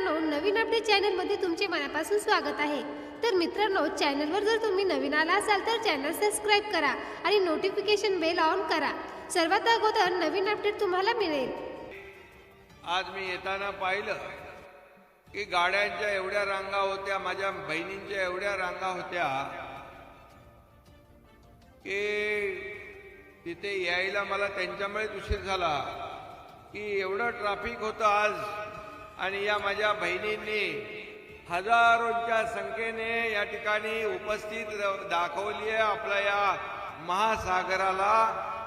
मित्रांनो नवीन अपडेट चॅनलमध्ये तुमचे मनापासून स्वागत आहे. तर मित्रांनो चॅनलवर जर तुम्ही नवीन आला असाल तर चॅनल सबस्क्राईब करा आणि नोटिफिकेशन बेल ऑन करा. सर्वात अगोदर नवीन अपडेट तुम्हाला मिळेल. आज मी येताना पाहिलं की गाड्यांच्या एवढ्या रांगा होत्या माझ्या बहिणींच्या एवढ्या रांगा होत्या की तिथे यायला मला त्यांच्यामुळेच उशीर झाला की एवढं ट्रॅफिक होतं आज. आणि या माझ्या बहिणींनी हजारोंच्या संख्येने या ठिकाणी उपस्थित दाखवली आहे. आपल्या या महासागराला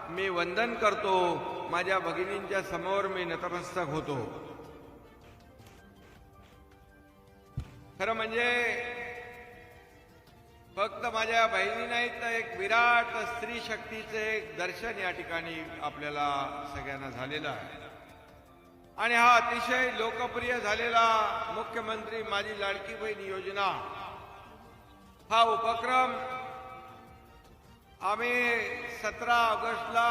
मी वंदन करतो. माझ्या भगिनींच्या समोर मी नतमस्तक होतो. खरं म्हणजे फक्त माझ्या बहिणी नाहीत तर एक विराट स्त्री शक्तीचं एक दर्शन या ठिकाणी आपल्याला सगळ्यांना झालेलं आहे. आणि हा अतिशय लोकप्रिय झालेला मुख्यमंत्री माझी लाडकी बहीण योजना. हा उपक्रम आम्ही सतरा ऑगस्टला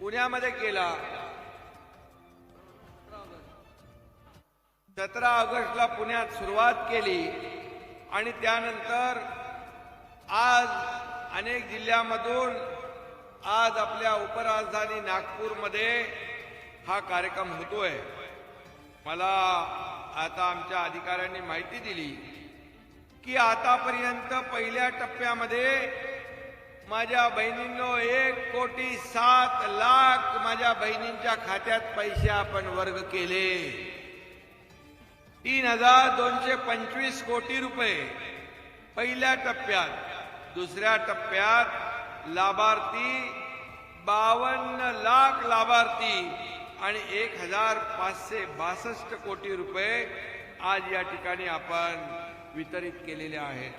पुण्यामध्ये केला. सतरा ऑगस्टला पुण्यात सुरुवात केली आणि त्यानंतर आज अनेक जिल्ह्यामधून आज आपल्या उपराजधानी नागपूरमध्ये हा कार्यक्रम होतोय. मला आता आमच्या अधिकाऱ्यांनी माहिती दिली की आतापर्यंत पहिल्या टप्प्यामध्ये माझ्या बहिणींनो एक कोटी सात लाख माझ्या बहिणींच्या खात्यात पैसे आपण वर्ग केले. तीन हजार दोनशे पंचवीस कोटी रुपये पहिल्या टप्प्यात. दुसऱ्या टप्प्यात लाभार्थी बावन्न लाख लाभार्थी आणि एक हजार पाचशे बासष्ट कोटी रुपये आज या ठिकाणी आपण वितरित केलेले आहेत.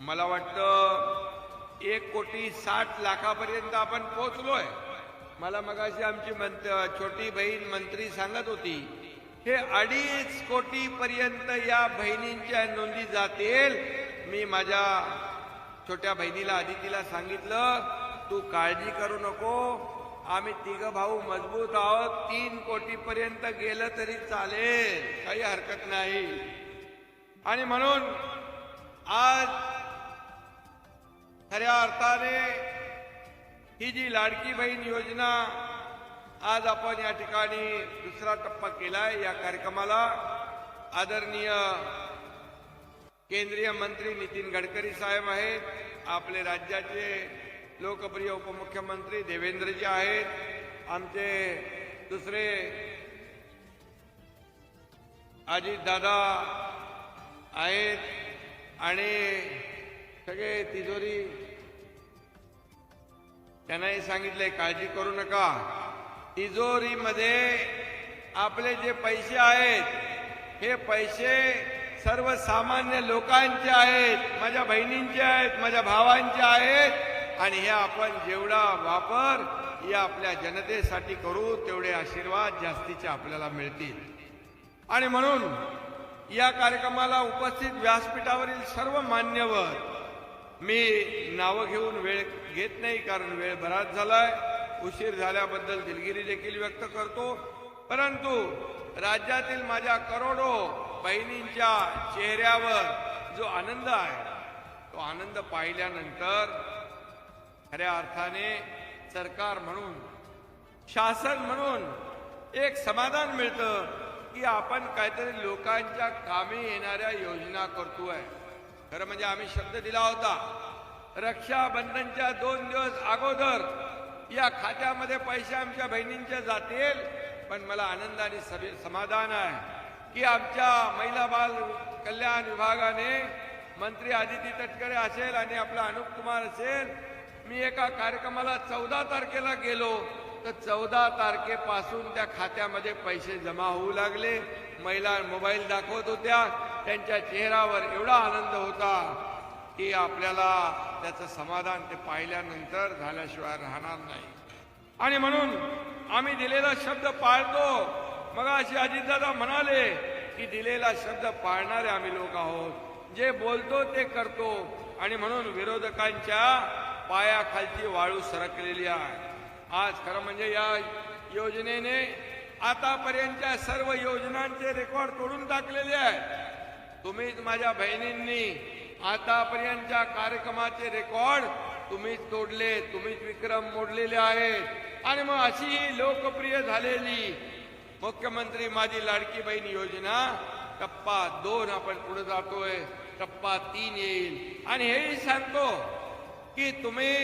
मला वाटतं एक कोटी साठ लाखापर्यंत आपण पोहोचलोय. मला मगाशी आमची मंत छोटी बहीण मंत्री सांगत होती हे अडीच कोटी पर्यंत या बहिणींच्या नोंदी जातील. मी माझ्या छोट्या बहिणीला आदितीला सांगितलं तू काळजी करू नको. आम्ही तिघ भाऊ मजबूत आहोत. तीन कोटी पर्यंत गेलं तरी चालेल. काही हरकत नाही. आणि म्हणून आज खऱ्या अर्थाने ही जी लाडकी बहीण योजना आज आपण या ठिकाणी दुसरा टप्पा केलाय या कार्यक्रमाला. आदरणीय केंद्रीय मंत्री नितीन गडकरी साहेब आहेत. आपले राज्याचे लोकप्रिय उपमुख्यमंत्री देवेंद्रजी आहेत. आमचे दुसरे अजितदादा आहेत. आणि सगळे तिजोरी त्यांनाही सांगितलंय काळजी करू नका. तिजोरीमध्ये आपले जे पैसे आहेत हे पैसे सर्वसामान्य लोकांचे आहेत माझ्या बहिणींचे आहेत माझ्या भावांचे आहेत. आणि हे आपण जेवढा वापर या आपल्या जनतेसाठी करू तेवढे आशीर्वाद जास्तीचे आपल्याला मिळतील. आणि म्हणून या कार्यक्रमाला उपस्थित व्यासपीठावरील सर्व मान्यवर मी नावं घेऊन वेळ घेत नाही कारण वेळ बराच झालाय. उशीर झाल्याबद्दल दिलगिरी देखील व्यक्त करतो. परंतु राज्यातील माझ्या करोडो बहिणींच्या चेहऱ्यावर जो आनंद आहे तो आनंद पाहिल्यानंतर खऱ्या अर्थाने सरकार म्हणून शासन म्हणून एक समाधान मिळतं की आपण काहीतरी लोकांच्या कामी येणाऱ्या योजना करतोय. खरं म्हणजे आम्ही शब्द दिला होता रक्षाबंधनच्या दोन दिवस अगोदर या खात्यामध्ये पैसे आमच्या बहिणींच्या जातील पण मला आनंद आणि समाधान आहे की आमच्या महिला बाल कल्याण विभागाने मंत्री आदिती तटकरे असेल आणि आपला अनुप कुमार असेल मी एका कार्यक्रमाला चौदा तारखेला गेलो. तर चौदा तारखेपासून त्या खात्यामध्ये पैसे जमा होऊ लागले. महिला मोबाईल दाखवत होत्या. त्यांच्या चेहऱ्यावर एवढा आनंद होता की आपल्याला त्याचं समाधान ते पाहिल्यानंतर झाल्याशिवाय राहणार नाही. आणि म्हणून आम्ही दिलेला शब्द पाळतो. मग अशी अजितदादा म्हणाले की दिलेला शब्द पाळणारे आम्ही लोक आहोत. जे बोलतो ते करतो. आणि म्हणून विरोधकांच्या पायाखालची वाळू सरकलेली आहे. आज खरं म्हणजे या योजनेने आतापर्यंतच्या सर्व योजनांचे रेकॉर्ड तोडून टाकलेले आहेत. तुम्हीच माझ्या बहिणींनी आतापर्यंतच्या कार्यक्रमाचे रेकॉर्ड तुम्हीच तोडले तुम्हीच विक्रम मोडलेले आहेत. आणि मग अशी ही लोकप्रिय झालेली मुख्यमंत्री माझी लाडकी बहीण योजना टप्पा दोन आपण पुढे जातोय टप्पा तीन येईल. आणि हेही सांगतो की तुम्ही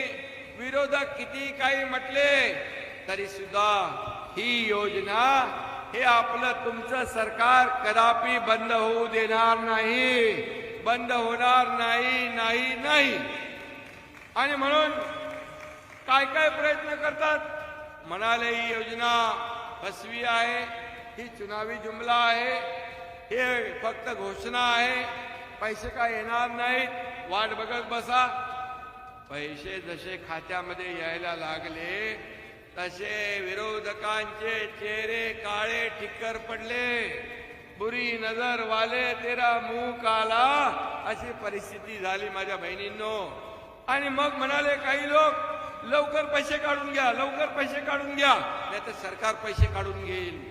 विरोधक किती काही म्हटले तरी सुद्धा ही योजना हे आपलं तुमचं सरकार कदापि बंद होऊ देणार नाही. बंद होणार नाही नाही नाही. आणि म्हणून काय काय प्रयत्न करतात? म्हणाले ही योजना फसवी आहे ही चुनावी जुमला आहे हे फक्त घोषणा आहे पैसे काय येणार नाहीत वाट बघत बसा. पैसे जसे खात्यामध्ये यायला लागले तसे विरोधकांचे चेहरे काळे ठिक्कर पडले. बुरी नजर वाले तेरा मुख काला अशी परिस्थिती झाली माझ्या बहिणींनो. आणि मग म्हणाले काही लोक लवकर पैसे काढून घ्या लवकर पैसे काढून घ्या नाही तर सरकार पैसे काढून घेईल.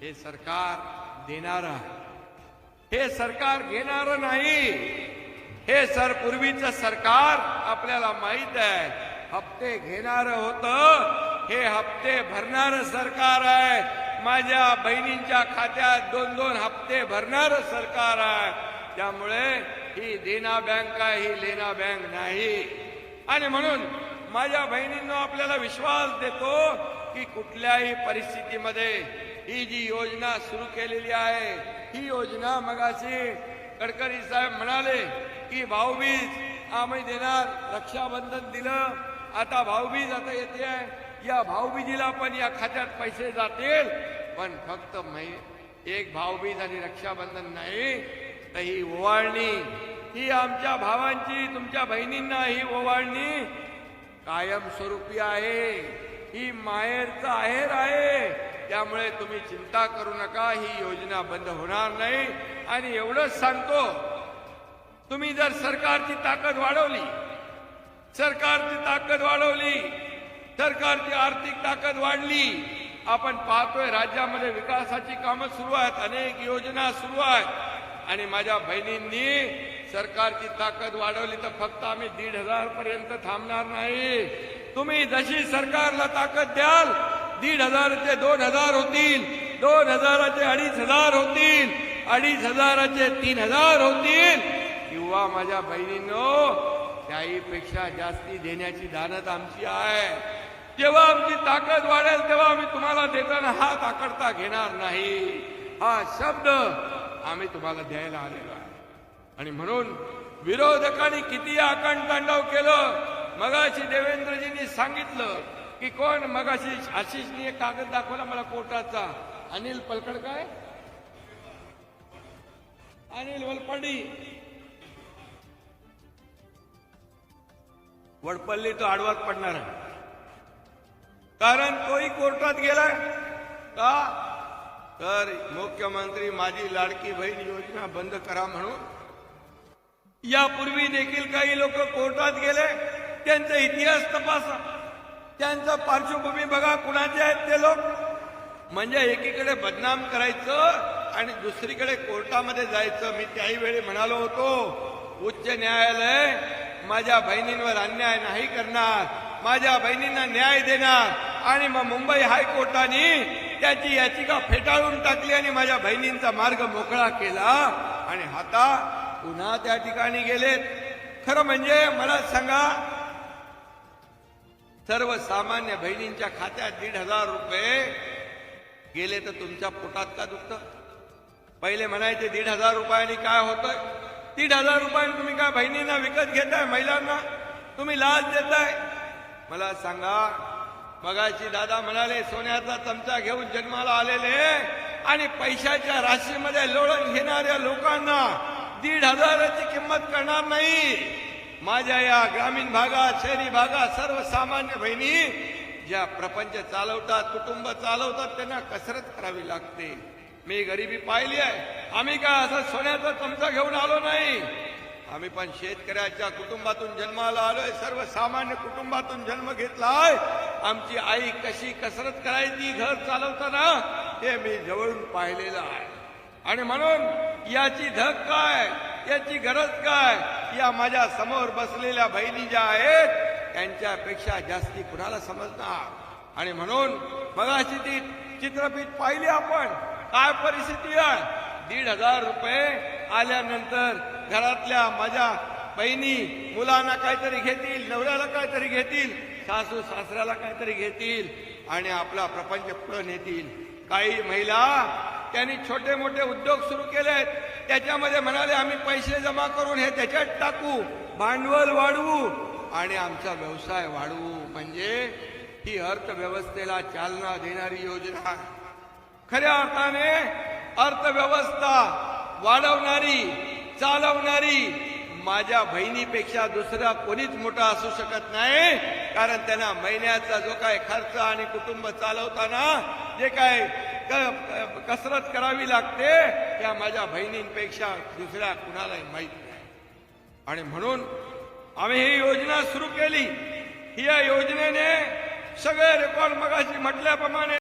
हे सरकार देणार हे सरकार घेणार नाही. हे सर पूर्वीचं सरकार आपल्याला माहीत आहे. हप्ते घेणार होत हे हप्ते भरणार सरकार आहे. माझ्या बहिणींच्या खात्यात दोन दोन हप्ते भरणार सरकार आहे. त्यामुळे ही देना बँक आहे ही लेना बँक नाही. आणि म्हणून माझ्या बहिणींनो आपल्याला विश्वास देतो की कुठल्याही परिस्थितीमध्ये ही जी योजना सुरू केलेली आहे ही योजना मगाशी गडकरी साहेब म्हणाले की भाऊबीज आम्ही देणार रक्षाबंधन दिलं. आता भाऊबीज आता येते आहे. या भाऊबीजीला पण या खात्यात पैसे जातील. पण फक्त एक भाऊबीज आणि रक्षाबंधन नाही तर ही ओवाळणी. ही आमच्या भावांची तुमच्या बहिणींना ही ओवाळणी कायमस्वरूपी आहे. ही माहेरचं आहेर आहे. त्यामुळे तुम्ही चिंता करू नका. ही योजना बंद होणार नाही. आणि एवढंच सांगतो तुम्ही जर सरकारची ताकद वाढवली सरकारची ताकद वाढवली सरकारची आर्थिक ताकद वाढली आपण पाहतोय राज्यामध्ये विकासाची कामं सुरू आहेत अनेक योजना सुरू आहेत. आणि माझ्या बहिणींनी सरकारची ताकद वाढवली तर फक्त आम्ही दीड हजार पर्यंत थांबणार नाही. तुम्ही जशी सरकारला ताकद द्याल दीड हजाराचे दोन हजार होतील. दोन हजाराचे अडीच हजार होतील. अडीच हजाराचे तीन हजार होतील. किंवा माझ्या बहिणींनो त्याहीपेक्षा जास्ती देण्याची दानत आमची आहे. जेव्हा आमची ताकद वाढेल तेव्हा आम्ही तुम्हाला देताना हात आकडता घेणार नाही. हा शब्द आम्ही तुम्हाला द्यायला आलेलो आहे. आणि म्हणून विरोधकांनी किती आकांड तांडव केलं मगाशी देवेंद्रजींनी सांगितलं की कोण? मगाशी आशिषनी एक कागद दाखवला मला कोर्टाचा. अनिल पलकड काय? अनिल वलपडी. वडपल्ली तो आडवाच पडणार आहे. कारण तोही कोर्टात गेलाय. का? तर मुख्यमंत्री माझी लाडकी बहीण योजना बंद करा म्हणून. यापूर्वी देखील काही लोक कोर्टात गेले. त्यांचा इतिहास तपासा. त्यांचा पार्श्वभूमी बघा कुणाचे आहेत ते लोक. म्हणजे एकीकडे बदनाम करायचं आणि दुसरीकडे कोर्टामध्ये जायचं. मी त्याही वेळी म्हणालो होतो उच्च न्यायालय माझ्या बहिणींवर अन्याय नाही करणार माझ्या बहिणींना न्याय देणार. आणि मग मुंबई हायकोर्टाने त्याची याचिका फेटाळून टाकली आणि माझ्या बहिणींचा मार्ग मोकळा केला. आणि आता पुन्हा त्या ठिकाणी गेलेत. खरं म्हणजे मला सांगा सर्वसामान्य बहिणींच्या खात्यात दीड हजार रुपये गेले तर तुमच्या पोटात का दुखत? पहिले म्हणायचे दीड हजार रुपयांनी काय होतं दीड हजार रुपयांनी तुम्ही काय बहिणींना विकत घेताय महिलांना? तुम्ही लाच देताय? मला सांगा मगाची दादा म्हणाले सोन्याचा चमचा घेऊन जन्माला आलेले आणि पैशाच्या राशीमध्ये लोळण घेणाऱ्या लोकांना दीड हजाराची किंमत करणार नाही. माझ्या या ग्रामीण भागात शहरी भागात सर्वसामान्य बहिणी ज्या प्रपंच चालवतात कुटुंब चालवतात त्यांना कसरत करावी लागते. मी गरिबी पाहिली आहे. आम्ही काय असं सोन्याचा चमचा घेऊन आलो नाही. आम्ही पण शेतकऱ्याच्या कुटुंबातून जन्माला आलोय. सर्वसामान्य कुटुंबातून जन्म घेतलाय. आमची आई कशी कसरत करायची घर चालवताना हे मी जवळून पाहिलेलं आहे. आणि म्हणून याची धक काय याची गरज काय या माझ्यासमोर बसलेल्या बहिणी ज्या आहेत त्यांच्यापेक्षा जास्ती कुणाला समजणार? आणि म्हणून मगाशी ती चित्रफित पाहिली आपण. काय परिस्थिती आहे? दीड हजार रुपये आल्यानंतर घरातल्या माझ्या बहिणी मुलांना काहीतरी घेतील नवऱ्याला काहीतरी घेतील सासू सासऱ्याला काहीतरी घेतील आणि आपला प्रपंच पुढे नेतील. काही महिला त्यांनी छोटे मोठे उद्योग सुरू केले आहेत त्याच्यामध्ये म्हणाले आम्ही पैसे जमा करून हे त्याच्यात टाकू भांडवल वाढवू आणि आमचा व्यवसाय वाढवू. म्हणजे ही अर्थव्यवस्थेला चालना देणारी योजना. आहे. खऱ्या अर्थाने अर्थव्यवस्था वाढवणारी चालवणारी माझ्या बहिणीपेक्षा दुसरा कोणीच मोठा असू शकत नाही. कारण त्यांना महिन्याचा जो काय खर्च आणि कुटुंब चालवताना जे काय क- कसरत करावी लागते त्या माझ्या बहिणींपेक्षा दुसऱ्या कुणालाही माहीत नाही. आणि म्हणून आम्ही ही योजना सुरू केली. ही या योजनेने सगळे रेकॉर्ड मगाशी म्हटल्याप्रमाणे